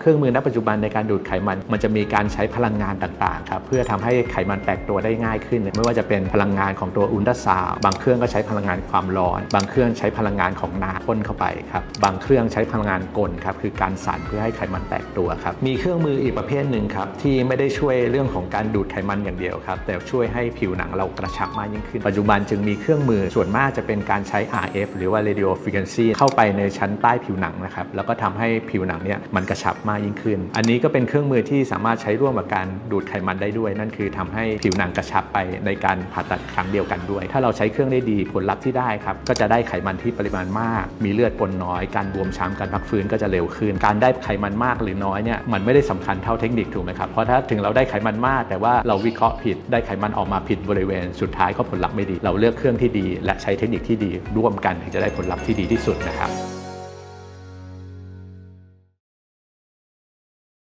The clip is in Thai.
เครื่องมือณปัจจุบันในการดูดไขมัน มันจะมีการใช้พลังงานต่างๆครับเพื่อทำให้ไขมันแตกตัวได้ง่ายขึ้น ไม่ว่าจะเป็นพลังงานของตัวอุลตราซาวด์บางเครื่องก็ใช้พลังงานความร้อน บางเครื่องใช้พลังงานของน้ำพ่นเข้าไปครับบางเครื่องใช้พลังงานกลครับคือการสั่นเพื่อให้ไขมันแตกตัวครับมีเครื่องมืออีกประเภทหนึ่งครับที่ไม่ได้ช่วยเรื่องของการดูดไขมันอย่างเดียวครับแต่ช่วยให้ผิวหนังเรากระชับมากยิ่งขึ้น ปัจจุบันจึงมีเครื่องมือส่วนมากจะเป็นการใช้ RF หรือว่า radio frequency เข้าไปในชั้นใต้ผิวหนังนะครับแล้วก็ทำให้ผิวหนังเนี่ยมันกระชับมากยิ่งขึ้น อันนี้ก็เป็นเครื่องมือที่สามารถใช้ร่วมกับการดูดไขมันได้ด้วย นั่นคือทำให้ผิวหนังกระชับไปในการผ่าตัดครั้งเดียวกันด้วย ถ้าเราใช้เครื่องได้ดีผลลัพธ์ที่ได้ครับก็จะได้ไขมันที่ปริมาณมาก มีเลือดปนน้อย การบวมช้ำการพักฟื้นก็จะเร็วขึ้น การได้ไขมันมากหรือน้อยเนี่ยมันไม่ได้สำคัญเท่าเทคนิคถูกไหมครับเพราะถ้าถึงเราได้ไขมันมาก แต่ว่าเราวิเคราะห์ผิดได้ไขมันออกมาผิดบริเวณ สุดท้ายก็ผลลัพธ์ไม่ดี เราเลือกเครื่องที่ดี และใช้เทคนิคที่ดีร่วมกันถึงจะได้ผลลัพธ์ที่ดีที่สุดนะครับ